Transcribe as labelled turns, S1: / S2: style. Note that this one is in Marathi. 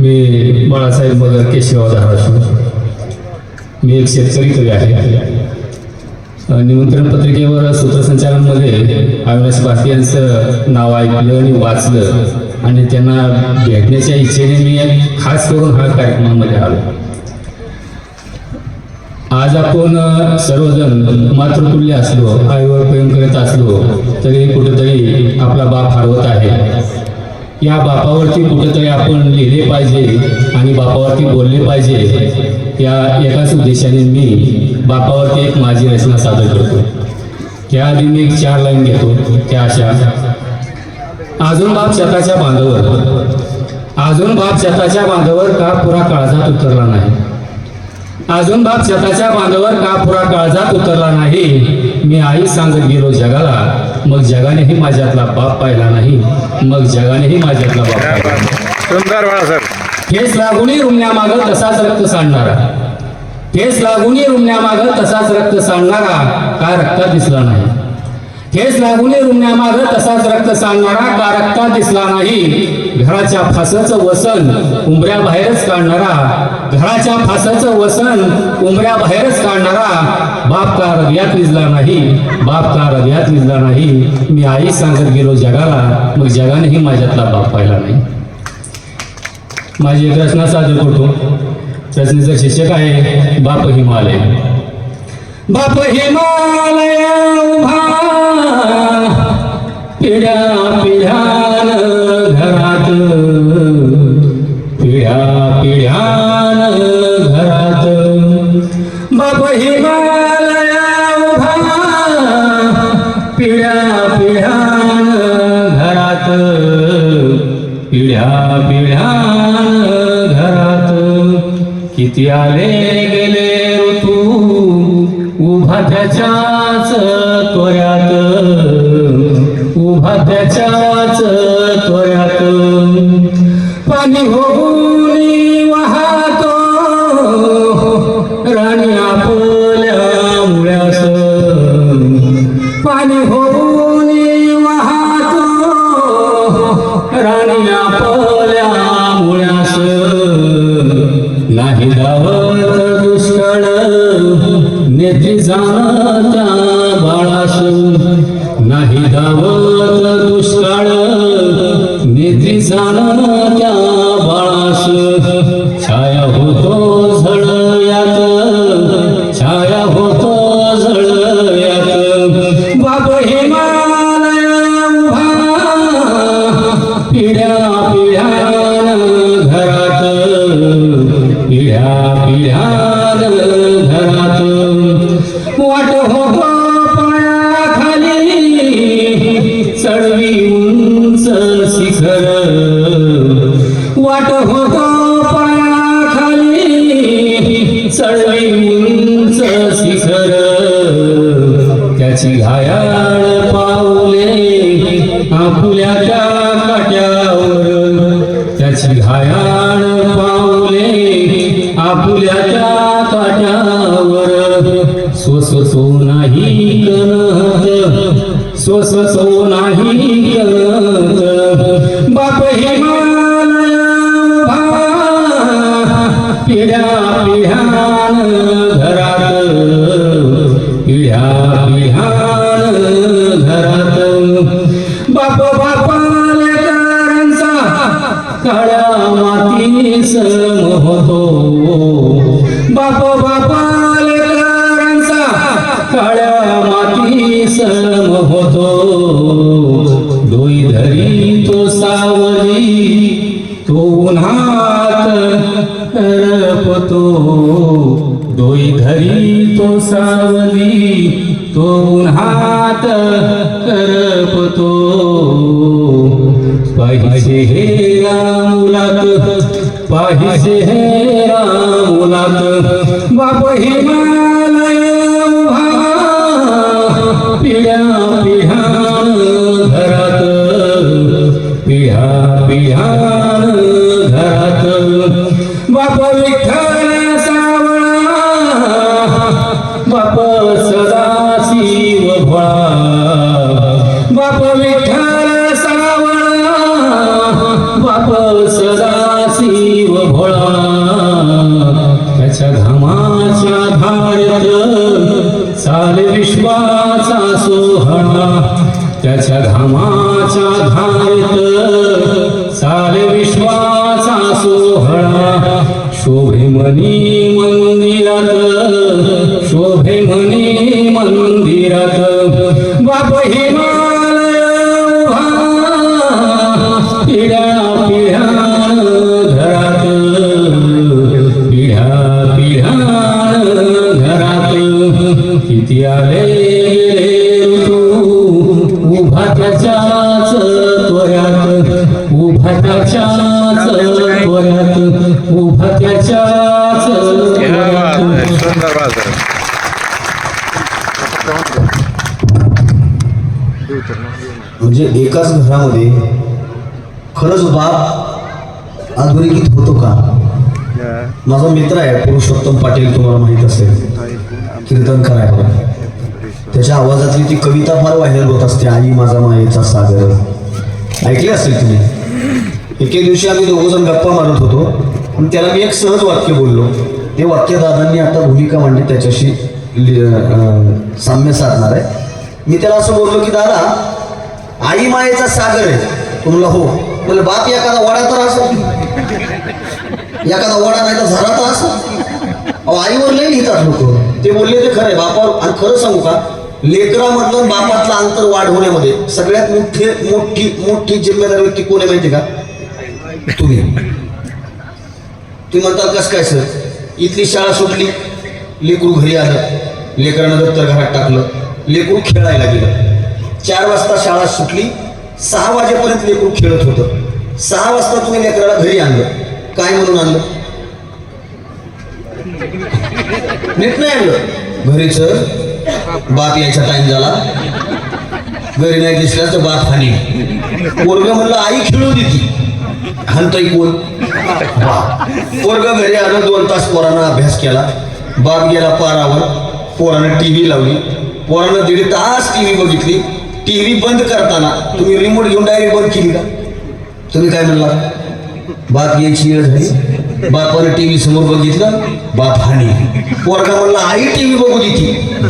S1: मी बाळासाहेब मगर केशवराव धाराशिव. मी एक शेतकरी कवी आहे. निमंत्रण पत्रिकेवर सूत्रसंचालनमध्ये अविनाश भारती यांचं नाव ऐकलं आणि वाचलं आणि त्यांना भेटण्याच्या इच्छेने मी खास करून हा कार्यक्रमामध्ये आलो. आज आपण सर्वजण मातृतुल्य असलो आईवर प्रेम करत असलो तरी कुठेतरी आपला बाप हरवत आहे. या बापावरती कुठेतरी आपण लिहिले पाहिजे आणि बापावरती बोलले पाहिजे या एकाच उद्देशाने मी बापावरती एक माझी रचना सादर करतो. त्याआधी मी एक चार लाईन घेतो त्या अशा. अजून बाप शेताच्या बांधावर. अजून बाप शेताच्या बांधावर का पुरा काळजात उतरला नाही? अजून बाप शेताच्या बांधावर का पुरा काळजात उतरला नाही? मी आई सांगत गेलो जगाला मग जगानेही माझ्यातला बाप पाहिला नाही मग जगानेही माझ्यातला बाप पाहिला.
S2: सुंदर बाळासाहेब
S1: ठेस लागूनही रुमण्या माग तसाच रक्त सांडणारा. ठेस लागूनही रुमण्या माग तसाच रक्त सांडणारा का रक्तात दिसला नाही? ठेस लागूनही रुमण्या तसाच रक्त सांडणारा का रक्तात दिसला नाही? घराच्या फासाचं वसन उंबऱ्याबाहेरच काढणारा. घराच्या फासाचं वसन उंबऱ्याबाहेरच काढणारा. बाप का हृदयात निजला नाही? बाप का हृदयात निजला नाही? मी आई सांगत गेलो जगाला मग जगानेही माझ्यातला बाप पाहिला नाही. माझी एक रचना सादर करतो. रचनेचं शीर्षक आहे बाप हिमालय बाप हिमालय उभा पिढ्या पिढ्यान घरात पिढ्या पिढ्यान घरात. बाप हिमालय उभा पिढ्या पिढ्यान घरात पिढ्या पिढ्यान घरात. किती आले गेले ऋतू उभा त्याच्याच त्वऱ्यात उभा त्याच्याच त्वऱ्यात पाणी होऊन वाहतो. राणी आपल्या मुळ्यास पाणी होऊन वाहतो. राणी आपल्या मुळ्यास नाही जावं येथे जाता बाळास नाही धावत दुष्काळ. नेती जाणाऱ्या बाळास छाया होतो झळयात. छाया होतो झळयात. बाप हिमालय उभा. पिढ्या पिढ्यान घरात पिढ्या वाट होतो पायाखाली. चढवी उंच शिखर. त्याची घायाळ पावले आपुल्याच्या काट्यावर. त्याची घायाळ पावले आपुल्याच्या काट्यावर. काट्यावर स्वस्वतो नाही कळत स्वस्वतो नाही काळ्या माती सम होतो. बाप बापालकारांचा काळ्या माती सम होतो. डोई धरी तो सावली तो उन्हात रपतो डोई धरी तो सावली तो उन्हात रपतो पाहिजे हे रामुलात पाहिजे हे रामुलात बाप हिमालय उभा पिढ्या पिढ्यान घरात पिढ्या पिढ्यान घरात बाप त्याच्याच उभा त्याच्याच उभा त्याच्याच
S3: म्हणजे एकाच घरामध्ये खरंच बाप अधोरेखित होतो का? माझा मित्र आहे पुरुषोत्तम पाटील तुम्हाला माहीत असेल. कीर्तनकार आहे बघा. त्याच्या आवाजातली ती कविता फार व्हायरल होत असते आई माझा मायेचा सागर. ऐकले असेल तुम्ही? एके दिवशी आम्ही दोघं गप्पा मारत होतो आणि त्याला मी एक सहज वाक्य बोललो. ते वाक्य दादांनी आता भूमिका मांडली त्याच्याशी साम्य साधणार आहे. मी त्याला असं बोललो की दादा आई मायेचा सागर आहे. तुम्हाला हो. बोले बाप एखादा वडा तर असं. एखादा वडा नाही तर झरा तर असं. अहो आईवर लई लिहितात लोक. ते बोलले ते खरं आहे बापावर आणि खरं सांगू का? लेकरामधलं बापातलं अंतर वाढवण्यामध्ये सगळ्यात मोठी मोठी मोठी जिम्मेदार व्यक्ती कोण आहे माहिती का? तुम्ही. तुम्ही म्हणताल कसं काय सर इथली शाळा सुटली लेकरू घरी आलं लेकरानं दप्तर घरात टाकलं लेकरू खेळायला गेलं. चार वाजता शाळा सुटली सहा वाजेपर्यंत लेकरू खेळत होतं. सहा वाजता तुम्ही लेकराला घरी आणलं. काय म्हणून आणलं? नीट नाही आणलं. घरी सर बाप यायचा टाइम झाला. घरी नाही दिसल्याचं तर बाप हानी. पोरग म्हणलं आई खेळू देती हानताई कोण? पोरग घरी आलं दोन तास पोरानं अभ्यास केला. बाप गेला पारावर. पोरानं टीव्ही लावली. पोरानं दीड तास टीव्ही बघितली. टीव्ही बंद करताना तुम्ही रिमोट घेऊन डायरेक्ट बंद केली का? तुम्ही काय म्हणला? बाप यायची वेळ झाली. बापानं टीव्ही समोर बघितलं. बाप हानी. पोरगा म्हणला आई टीव्ही बघू देती